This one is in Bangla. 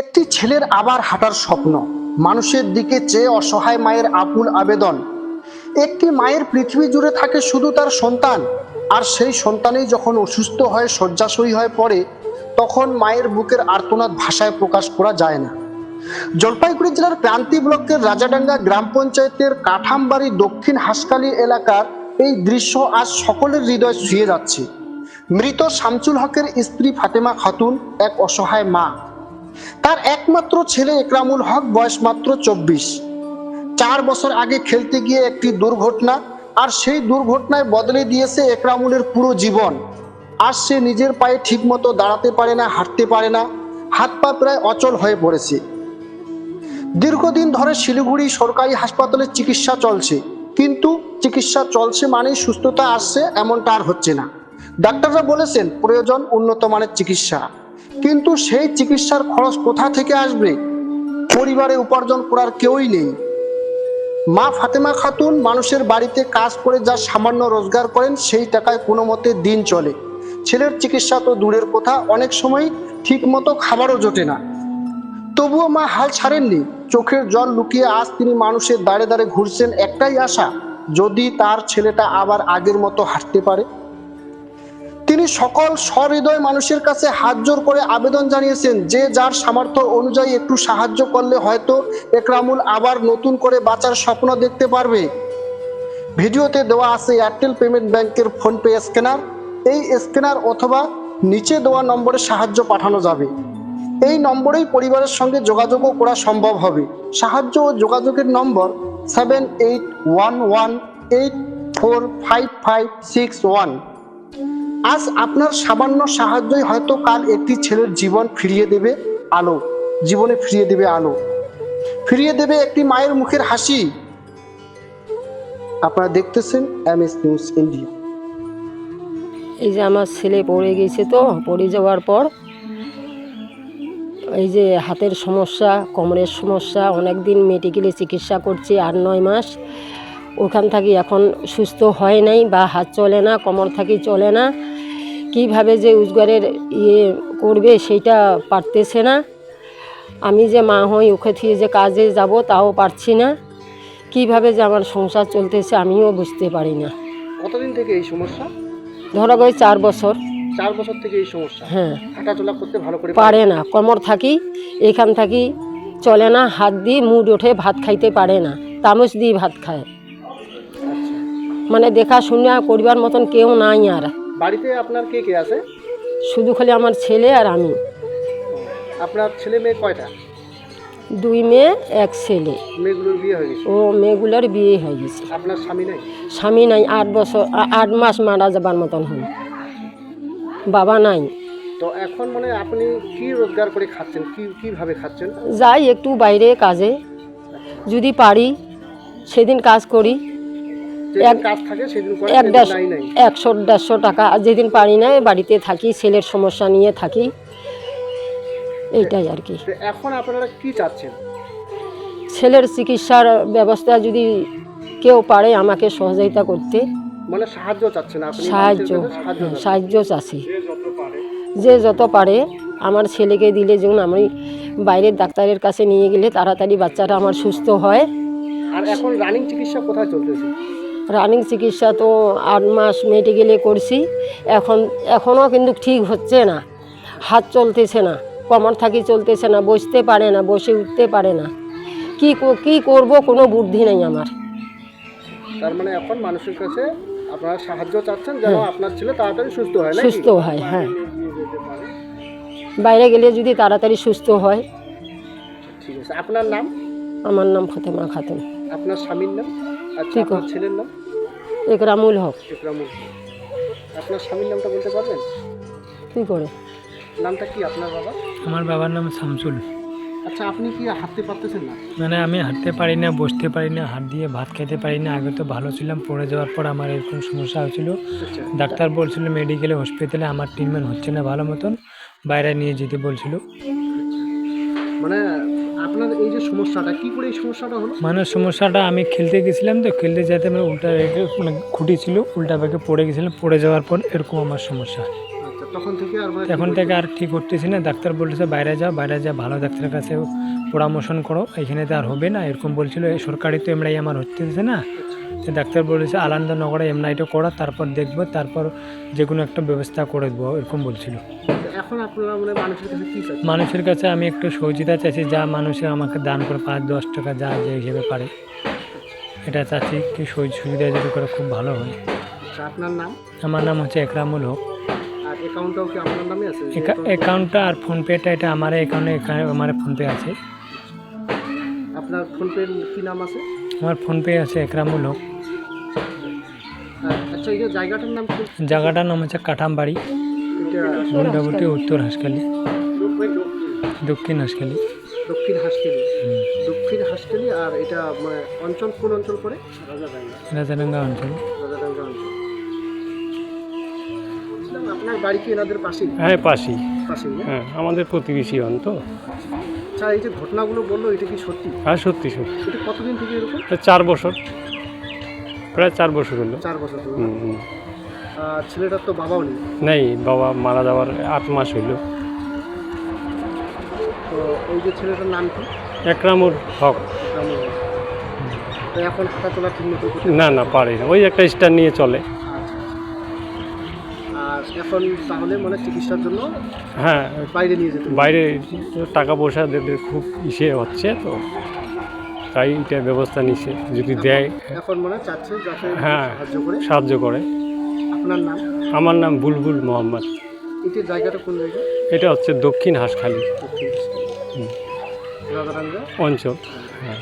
একটি ছেলের আবার হাঁটার স্বপ্ন। মানুষের দিকে চেয়ে অসহায় মায়ের আকুল আবেদন। একটি মায়ের পৃথিবী জুড়ে থাকে শুধু তার সন্তান, আর সেই সন্তানই যখন অসুস্থ হয়ে শয্যাশয়ী হয়ে পড়ে, তখন মায়ের বুকের আর্তনাদ ভাষায় প্রকাশ করা যায় না। জলপাইগুড়ি জেলার ক্রান্তি ব্লকের রাজাডাঙ্গা গ্রাম পঞ্চায়েতের কাঠামবাড়ি দক্ষিণ হাসকালি এলাকার এই দৃশ্য আজ সকলের হৃদয় ছুঁয়ে যাচ্ছে। মৃত শামসুল হকের স্ত্রী ফাতেমা খাতুন, এক অসহায় মা। তার একমাত্র ছেলে একরামুল হক, বয়স মাত্র চব্বিশ। চার বছর আগে খেলতে গিয়ে একটি দুর্ঘটনা, আর সেই দুর্ঘটনায় বদলে দিয়েছে একরামুলের পুরো জীবন। আর সে নিজের পায়ে ঠিকমতো দাঁড়াতে পারে না, হাঁটতে পারে না, হাত পা প্রায় অচল হয়ে পড়েছে। দীর্ঘদিন ধরে শিলিগুড়ি সরকারি হাসপাতালে চিকিৎসা চলছে, কিন্তু চিকিৎসা চলছে মানেই সুস্থতা আসছে এমনটা আর হচ্ছে না। ডাক্তাররা বলেছেন, প্রয়োজন উন্নত মানের চিকিৎসা। কিন্তু সেই চিকিৎসার খরচ কোথা থেকে আসবে? পরিবারে উপার্জন করার কেউই নেই। মা ফাতেমা খাতুন মানুষের বাড়িতে কাজ করে যা সামান্য রোজগার করেন, সেই টাকায় কোনো মতে দিন চলে। ছেলের চিকিৎসা তো দূরের কথা, অনেক সময় ঠিক মতো খাবারও জোটে না। তবুও মা হাল ছাড়েননি। চোখের জল লুকিয়ে আজ তিনি মানুষের দাঁড়ে দাঁড়ে ঘুরছেন একটাই আশা, যদি তার ছেলেটা আবার আগের মতো হাঁটতে পারে। তিনি সকল সহৃদয় মানুষের কাছে হাত জোর করে আবেদন জানিয়েছেন যে যার সামর্থ্য অনুযায়ী একটু সাহায্য করলে হয়তো একরামুল আবার নতুন করে বাঁচার স্বপ্ন দেখতে পারবে। ভিডিওতে দেওয়া আছে এয়ারটেল পেমেন্ট ব্যাংকের ফোনপে স্ক্যানার। এই স্ক্যানার অথবা নিচে দেওয়া নম্বরে সাহায্য পাঠানো যাবে। এই নম্বরেই পরিবারের সঙ্গে যোগাযোগও করা সম্ভব হবে। সাহায্য ও যোগাযোগের number seven eight one one eight four five five six one আজ আপনার সামান্য সাহায্যই হয়তো কাল একটি ছেলের জীবন ফিরিয়ে দেবে আলো, জীবনে ফিরিয়ে দেবে আলো। ফিরিয়ে দেবে একটি মায়ের মুখের হাসি। আপনারা দেখতেছেন এম এস নিউজ ইন্ডিয়া এই যে আমার ছেলে পড়ে গেছে তো, পড়ে যাওয়ার পর এই যে হাতের সমস্যা, কোমরের সমস্যা অনেক দিন মেডিকেলে চিকিৎসা করছি আট, নয় মাস। ওখান থেকে এখন সুস্থ হয় নাই বা হাত চলে না, কোমর থাকি চলে না। কীভাবে যে রোজগারের ইয়ে করবে সেইটা পারতেছে না। আমি যে মা হই ওকে থেকে যে কাজে যাব তাও পারছি না। কীভাবে যে আমার সংসার চলতেছে আমিও বুঝতে পারি না। কতদিন থেকে এই সমস্যা? ধরো ওই চার বছর। চার বছর থেকে এই সমস্যা? হ্যাঁ। হাঁটাচলা করতে ভালো করে পারে না। কোমর থাকি এখান থাকি চলে না। হাত দিয়ে মুড ওঠে ভাত খাইতে পারে না। তামচ দিয়ে ভাত খায়। মানে দেখা শুনে করিবার মতন কেউ নাই আর। বাড়িতে আপনার কে কে আছে? শুধু খালি আমার ছেলে আর আমি। আপনার ছেলে মেয়ে কয়টা? দুই মেয়ে এক ছেলে। মেয়েগুলোর বিয়ে হয়ে গেছে। ও মেয়েগুলোর বিয়ে হয়ে গেছে। আপনার স্বামী নেই? স্বামী নাই আট বছর আট মাস মারা যাবার মতন হল। বাবা নাই। তো এখন মানে আপনি কি রোজগার করে খাচ্ছেন? কি কীভাবে খাচ্ছেন? যাই একটু বাইরে কাজে। যদি পারি সেদিন কাজ করি। এক- কাজ থাকে সেদিন করে এক সেদিন দেড়শো নাই নাই। একশো দেড়শো টাকা আর যেদিন পারি না বাড়িতে থাকি ছেলের সমস্যা নিয়ে থাকি। এইটাই আর কি। এখন আপনারা কি চাচ্ছেন? ছেলের চিকিৎসার ব্যবস্থা যদি কেউ পারে আমাকে সহযোগিতা করতে। মানে সাহায্য চাচ্ছেন সাহায্য মানুষের সাহায্য। সাহায্য চাষি যে যত পারে আমার ছেলেকে দিলে যেমন আমি বাইরের ডাক্তারের কাছে নিয়ে গেলে তাড়াতাড়ি বাচ্চাটা আমার সুস্থ হয়। আর এখন রানিং চিকিৎসা কোথায় চলতেছে? রানিং চিকিৎসা তো আট মাস মেডিকেলে করছি। এখন এখনও কিন্তু ঠিক হচ্ছে না। হাত চলতেছে না কমর থাকি চলতেছে না বসতে পারে না বসে উঠতে পারে না। কি কো- করব কোনো বুদ্ধি নেই আমার। তার মানে এখন মানুষের কাছে আপনারা সাহায্য চাচ্ছেন যেন আপনার ছেলে তাড়াতাড়ি সুস্থ হয় হ্যাঁ। সুস্থ হয় হ্যাঁ। বাইরে গেলে যদি তাড়াতাড়ি সুস্থ হয়। ঠিক আছে আপনার নাম? আমার নাম ফতেমা খাতুন। আপনার স্বামীর নাম? আপনার আছে। ছেলের নাম? একরামুল হক। ইকরামুল আপনার স্বামীর নামটা বলতে পারবেন? কী করে? নামটা কি আপনার বাবা? আমার বাবার নাম শামসুল। আচ্ছা আপনি কি হাঁটতে পারতেছেন না? মানে আমি হাঁটতে পারি না বসতে পারি না হাত দিয়ে ভাত খেতে পারি না। আগে তো ভালো ছিলাম পড়ে যাওয়ার পর আমার এরকম সমস্যা হয়েছিল। আচ্ছা। ডাক্তার বলছিল মেডিকেলে হসপিটালে আমার ট্রিটমেন্ট হচ্ছে না ভালো মতন। বাইরে নিয়ে যেতে বলছিল। মানে আপনার এই যে সমস্যাটা কি করে এই সমস্যাটা হলো? মানে সমস্যাটা আমি খেলতে গেছিলাম তো খেলতে যেতে মানে উল্টা রেখে মানে খুঁটি ছিল উল্টা বেগে পড়ে গেছিলাম পড়ে যাওয়ার পর এরকম আমার সমস্যা। আচ্ছা তখন থেকে আর মানে এখন থেকে আর ঠিক করতেছি না ডাক্তার বলেছে বাইরে যাও বাইরে যা ভালো ডাক্তারের কাছে পরামর্শ করো এখানে তো আর হবে না এরকম বলছিল এই সরকারি তো এমরাই আমার হচ্ছে না। ডাক্তার বলেছে আনন্দনগরে এমরাইটা করা তারপর দেখব তারপর যে কোনো একটা ব্যবস্থা করে দেবো এরকম বলছিল। এখন আপনারা মানে মানুষের কাছে কি চাচ্ছেন? মানুষের কাছে আমি একটু সহযোগিতা চাইছি যা মানুষের আমাকে দান করে পাঁচ দশ টাকা যা যে হিসেবে পারে। এটা চাচ্ছি কি সুবিধা যদি করে খুব ভালো হয়। আচ্ছা, আপনার নাম? আমার নাম হচ্ছে একরামুল হক। আর অ্যাকাউন্টটাও কি আপনার নামে আছে? অ্যাকাউন্টটা আর ফোনপেটা এটা আমার অ্যাকাউন্টে আমার ফোনপে আছে। আপনার ফোনপে কি নাম আছে? আমার ফোনপে আছে একরামুল হক। আচ্ছা এই যে জায়গাটার নাম জায়গাটার নাম হচ্ছে কাঠামবাড়ি। গুন্ডাবুটি উত্তর হাসখালি। দক্ষিণ হাসখালি। দক্ষিণ হাসকেলি দক্ষিণ হাসকেলি আর এটা মানে অঞ্চল কোন অঞ্চল পড়ে? রাজাডাঙ্গা অঞ্চল। রাজাডাঙ্গা অঞ্চল। আপনার বাড়ি কি এনাদের পাশেই? হ্যাঁ পাশেই। পাশেই হ্যাঁ আমাদের প্রতিবেশী হন তো। আচ্ছা এই যে ঘটনাগুলো বলল এটা কি সত্যি? হ্যাঁ সত্যি সত্যি। এটা কতদিন থেকে এরকম? চার বছর। প্রায় চার বছর হলো। চার বছর হুম। ছেলেটার তো বাবাও নেই। নেই বাবা মারা যাওয়ার আট মাস হইল। তো এই যে ছেলেটার নাম কি? একরামুর হক। এখন ঠিক মতো না? না পারে না। ওই একটা স্টার নিয়ে চলে। আচ্ছা। আর এখন তাহলে মানে চিকিৎসার জন্য হ্যাঁ বাইরে নিয়ে যেতে বাইরে টাকা পয়সা দেবে খুব ইসে হচ্ছে তো। তাই এটা ব্যবস্থা নিছে যদি দেয়। এখন মানে চাচ্ছে যাতে হ্যাঁ। সাহায্য করে। সাহায্য করে। আপনার নাম? আমার নাম বুলবুল মোহাম্মদ। এটি জায়গাটা কোন জায়গা? এটা হচ্ছে দক্ষিণ হাঁসখালি। অঞ্চল হ্যাঁ।